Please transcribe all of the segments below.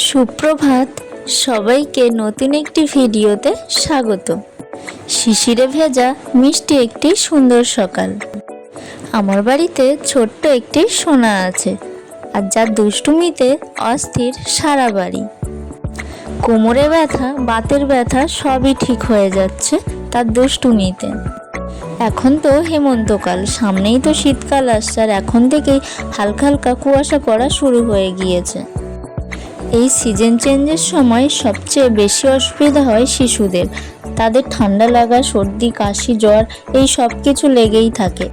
সুপ্রভাত, সবাইকে নতুন একটি ভিডিওতে স্বাগত। শিশিরে ভেজা মিষ্টি একটি সুন্দর সকাল। আমার বাড়িতে ছোট্ট একটি সোনা আছে আর যার দুষ্টুমিতে অস্থির সারা বাড়ি। কোমরে ব্যথা, বাতের ব্যথা সবই ঠিক হয়ে যাচ্ছে তার দুষ্টুমিতে। এখন তো হেমন্তকাল, সামনেই তো শীতকাল আসছে আর এখন থেকেই হালকা হালকা কুয়াশা পড়া শুরু হয়ে গিয়েছে। এই সিজন চেঞ্জের সময় সবচেয়ে বেশি অসুবিধা হয় শিশুদের। তাদের ঠান্ডা লাগা, সর্দি, কাশি, জ্বর, এই সব কিছু লেগেই থাকে।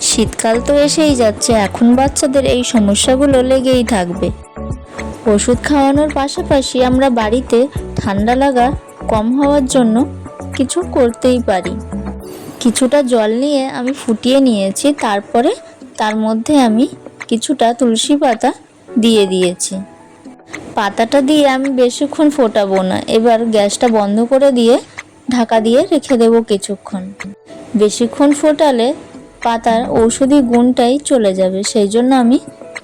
শীতকাল তো এসেই যাচ্ছে, এখন বাচ্চাদের এই সমস্যাগুলো লেগেই থাকবে। ওষুধ খাওয়ানোর পাশাপাশি আমরা বাড়িতে ঠান্ডা লাগা, কম হওয়ার জন্য কিছু করতেই পারি। কিছুটা জল নিয়ে আমি ফুটিয়ে নিয়েছি, তারপরে তার মধ্যে আমি কিছুটা তুলসী পাতা দিয়ে দিয়েছি। পাতাটা দিয়ে আমি বেশিক্ষণ ফোটাবো না। এবার গ্যাসটা বন্ধ করে দিয়ে ঢাকা দিয়ে রেখে দেবো কিছুক্ষণ। বেশিক্ষণ ফোটালে পাতার ঔষধি গুণটাই চলে যাবে, সেই জন্য আমি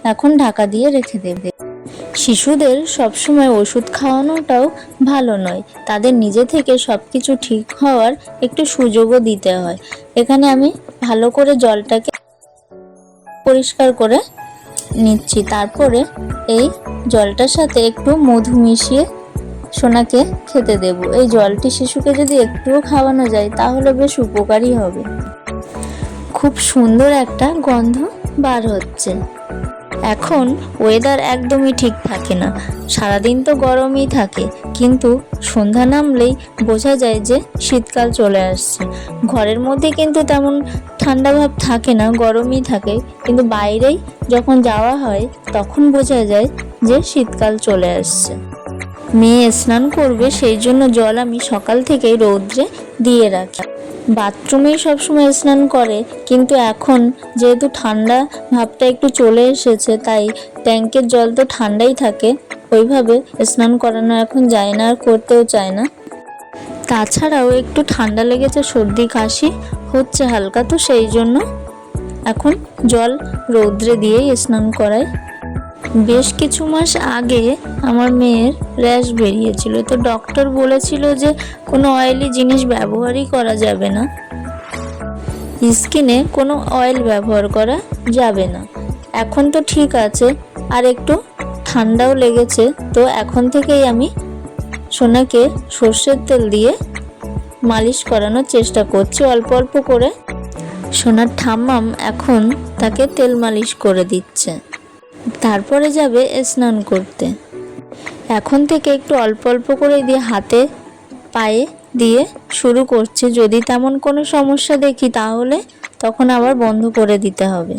এখন ঢাকা দিয়ে রেখে দেবে। শিশুদের সবসময় ওষুধ খাওয়ানোটাও ভালো নয়। তাদের নিজে থেকে সব কিছু ঠিক হওয়ার একটু সুযোগও দিতে হয়। এখানে আমি ভালো করে জলটাকে পরিষ্কার করে নিচ্ছি। তারপরে এই জলটার সাথে একটু মধু মিশিয়ে সোনাকে খেতে দেব। এই জলটি শিশুকে যদি একটুও খাওয়ানো যায়, তাহলে বেশ উপকারী হবে। খুব সুন্দর একটা গন্ধ বার হচ্ছে। এখন ওয়েদার একদমই ঠিক থাকে না। সারাদিন তো গরমই থাকে। কিন্তু সন্ধ্যা নামলেই বোঝা যায় যে শীতকাল চলে আসছে। ঘরের মধ্যে কিন্তু তেমন ঠান্ডা ভাব থাকে না, গরমই থাকে। কিন্তু বাইরেই যখন যাওয়া হয়, তখন বোঝা যায় যে শীতকাল চলে আসছে। মেয়ে স্নান করবে, সেই জন্য জল আমি সকাল থেকেই রৌদ্রে দিয়ে রাখি। বাথরুমেই সবসময় স্নান করে, কিন্তু এখন যেহেতু ঠান্ডা ভাবটা একটু চলে এসেছে, তাই ট্যাঙ্কের জল তো ঠান্ডাই থাকে, ওইভাবে স্নান করানো এখন যায় না আর করতেও চায় না। তাছাড়াও একটু ঠান্ডা লেগেছে সর্দি, কাশি হচ্ছে হালকা, তো সেই জন্য এখন জল রৌদ্রে দিয়েই স্নান করাই। বেশ কিছু মাস আগে আমার মেয়ের র্যাশ বেরিয়েছিল, তো ডক্টর বলেছিল যে কোনো অয়েলি জিনিস ব্যবহারই করা যাবে না। স্কিনে কোনো অয়েল ব্যবহার করা যাবে না। এখন তো ঠিক আছে, আর একটু ঠান্ডাও লেগেছে, তো এখন থেকেই আমি সোনাকে সর্ষের তেল দিয়ে মালিশ করানোর চেষ্টা করছি, অল্প অল্প করে সোনার ঠাম্মাম এখন তাকে তেল মালিশ করে দিচ্ছে। তারপরে যাবে স্নান করতে। এখন থেকে একটু অল্প অল্প করে দিয়ে হাতে পায়ে দিয়ে শুরু করছে। যদি তেমন কোনো সমস্যা দেখি তাহলে তখন আবার বন্ধ করে দিতে হবে।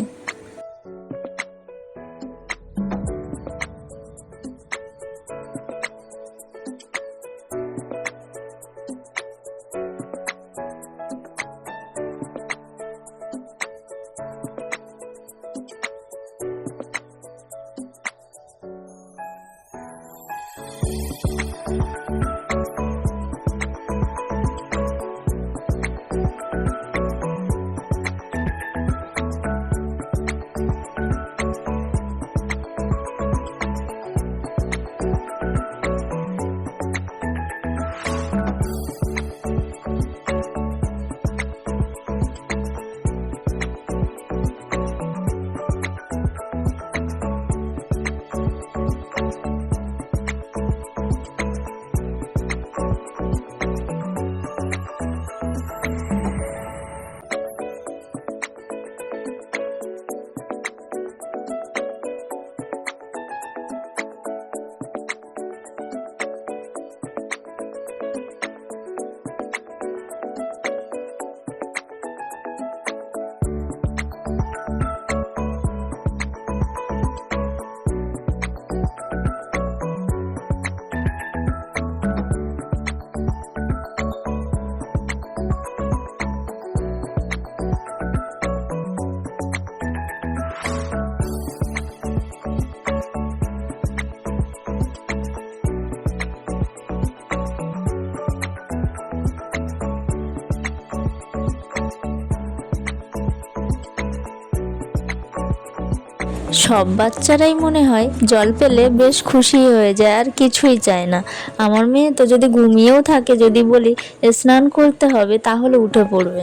সব বাচ্চারাই মনে হয় জল পেলে বেশ খুশি হয়ে যায়, আর কিছুই চায় না। আমার মেয়ে তো যদি ঘুমিয়েও থাকে, যদি বলি, স্নান করতে হবে, তাহলে উঠে পড়বে।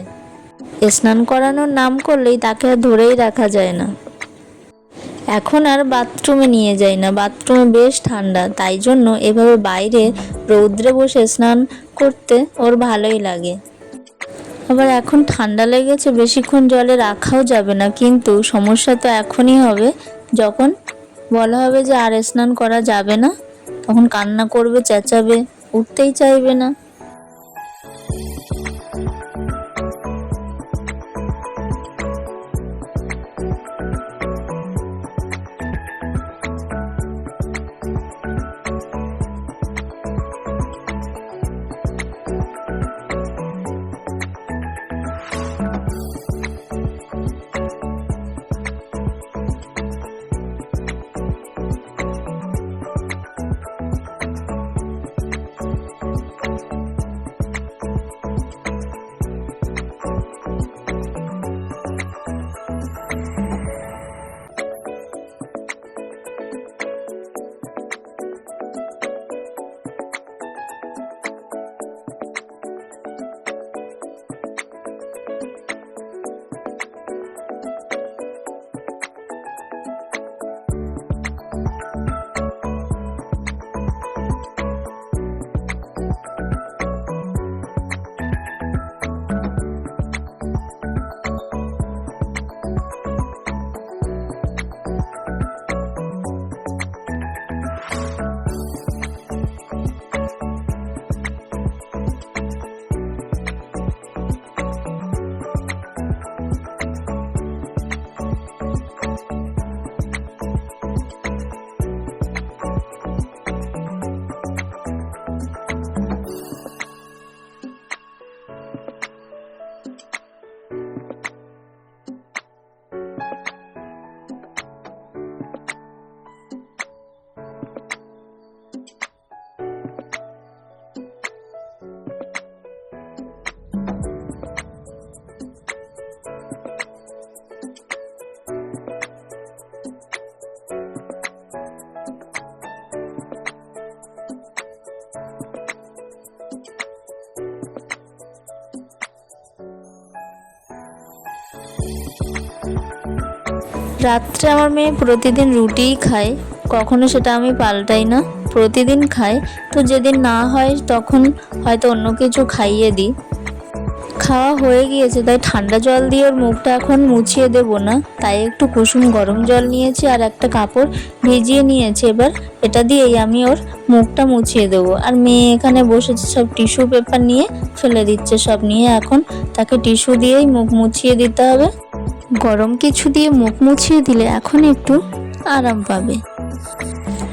স্নান করানোর নাম করলেই তাকে আর ধরেই রাখা যায় না। এখন আর বাথরুমে নিয়ে যাই না। বাথরুমে বেশ ঠান্ডা, তাই জন্য এভাবে বাইরে রৌদ্রে বসে স্নান করতে ওর ভালোই লাগে। আবার এখন ঠান্ডা লেগেছে, বেশিক্ষণ জলে রাখাও যাবে না, কিন্তু সমস্যা তো এখনই হবে। যখন বলা হবে যে আর স্নান করা যাবে না, তখন কান্না করবে, চেঁচাবে, উঠতেই চাইবে না। রাত্রে আমার মেয়ে প্রতিদিন রুটিই খায়, কখনো সেটা আমি পাল্টাই না। প্রতিদিন খায়, তো যেদিন না হয় তখন হয়তো অন্য কিছু খাইয়ে দিই। খাওয়া হয়ে গিয়েছে, তাই ঠান্ডা জল দিয়ে ওর মুখটা এখন মুছিয়ে দেব না। তাই একটু কুসুম গরম জল নিয়েছি আর একটা কাপড় ভিজিয়ে নিয়েছি এবার। এটা দিয়েই আমি ওর মুখটা মুছিয়ে দেবো। আর মেয়ে এখানে বসেছে, সব টিস্যু পেপার নিয়ে ফেলে দিচ্ছে, সব নিয়ে এখন তাকে টিস্যু দিয়েই মুখ মুছিয়ে দিতে হবে। গরম কিছু দিয়ে মুখ মুছিয়ে দিলে এখন একটু আরাম পাবে।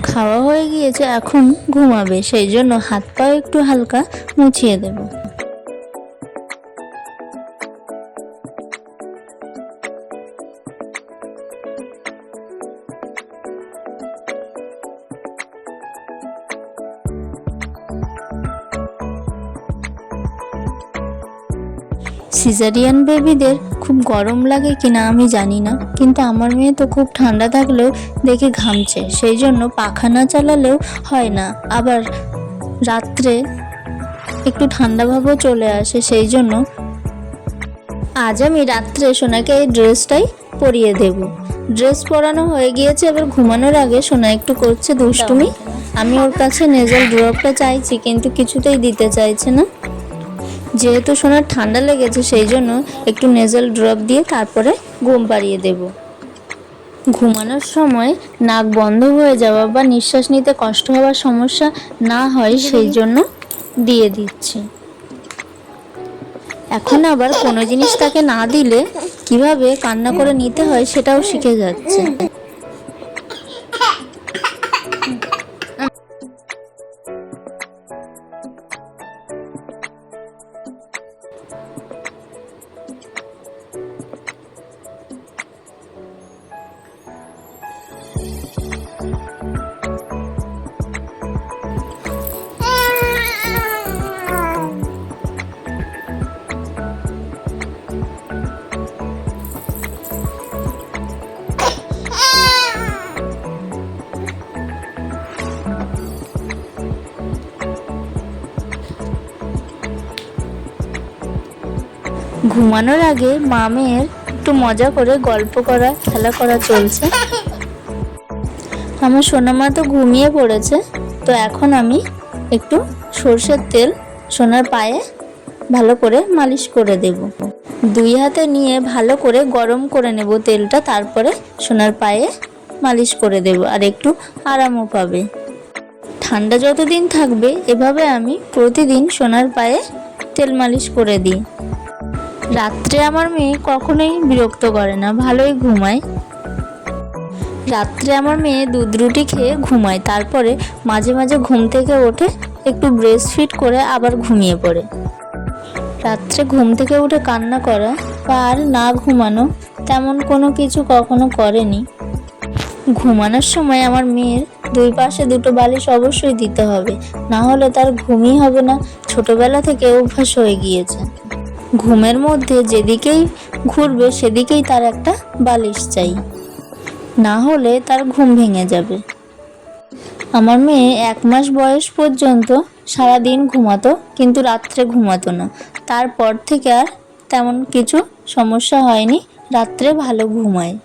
খাওয়া হয়ে গিয়েছে, এখন ঘুমাবে, সেই জন্য হাত পাও একটু হালকা মুছিয়ে দেব। সিজারিয়ান বেবিদের খুব গরম লাগে কিনা আমি জানি না। কিন্তু আমার মেয়ে তো খুব ঠান্ডা থাকলেও দেখে ঘামছে। সেই জন্য পাখা না চালালেও হয় না। আবার রাত্রে একটু ঠান্ডা ভাবও চলে আসে, সেই জন্য আজ আমি রাত্রে সোনাকে এই ড্রেসটাই পরিয়ে দেব। ড্রেস পরানো হয়ে গিয়েছে, এবার ঘুমানোর আগে সোনা একটু করছে দুষ্টুমি। আমি ওর কাছে নেজাল ড্রপটা চাইছি, কিন্তু কিছুতেই দিতে চাইছে না। যেহেতু সোনার ঠান্ডা লেগেছে, সেই জন্য একটু নেজাল ড্রপ দিয়ে তারপরে ঘুম পাড়িয়ে দেব। ঘুমানোর সময় নাক বন্ধ হয়ে যাওয়া বা নিঃশ্বাস নিতে কষ্ট হওয়ার সমস্যা না হয়, সেই জন্য দিয়ে দিচ্ছি। এখন আবার কোনো জিনিস তাকে না দিলে কীভাবে কান্না করে নিতে হয় সেটাও শিখে যাচ্ছে। ঘুমানোর আগে মামের একটু মজা করে গল্প করা, খেলা করা চলছে। আমার সোনামা তো ঘুমিয়ে পড়েছে, তো এখন আমি একটু সর্ষের তেল সোনার পায়ে ভালো করে মালিশ করে দেব। দুই হাতে নিয়ে ভালো করে গরম করে নেব তেলটা, তারপরে সোনার পায়ে মালিশ করে দেব, আর একটু আরামও পাবে। ঠান্ডা যতদিন থাকবে, এভাবে আমি প্রতিদিন সোনার পায়ে তেল মালিশ করে দিই। রাত্রে আমার মেয়ে কখনোই বিরক্ত করে না, ভালোই ঘুমায়। রাত্রে আমার মেয়ে দুধ রুটি খেয়ে ঘুমায়, তারপরে মাঝে মাঝে ঘুম থেকে ওঠে, একটু ব্রেস্ট ফিট করে আবার ঘুমিয়ে পড়ে। রাত্রে ঘুম থেকে উঠে কান্না করা, বা আর না ঘুমানো তেমন কোনো কিছু কখনো করেনি। ঘুমানোর সময় আমার মেয়ের দুই পাশে দুটো বালিশ অবশ্যই দিতে হবে, না হলে তার ঘুমই হবে না, ছোটবেলা থেকে অভ্যাস হয়ে গিয়েছে। ঘুমের মধ্যে যেদিকেই ঘুরবে সেদিকেই তার একটা বালিশ চাই। না হলে তার ঘুম ভেঙে যাবে। আমার মেয়ে এক মাস বয়স পর্যন্ত সারাদিন ঘুমাতো, কিন্তু রাত্রে ঘুমাতো না। তারপর থেকে আর তেমন কিছু সমস্যা হয়নি, রাত্রে ভালো ঘুমায়।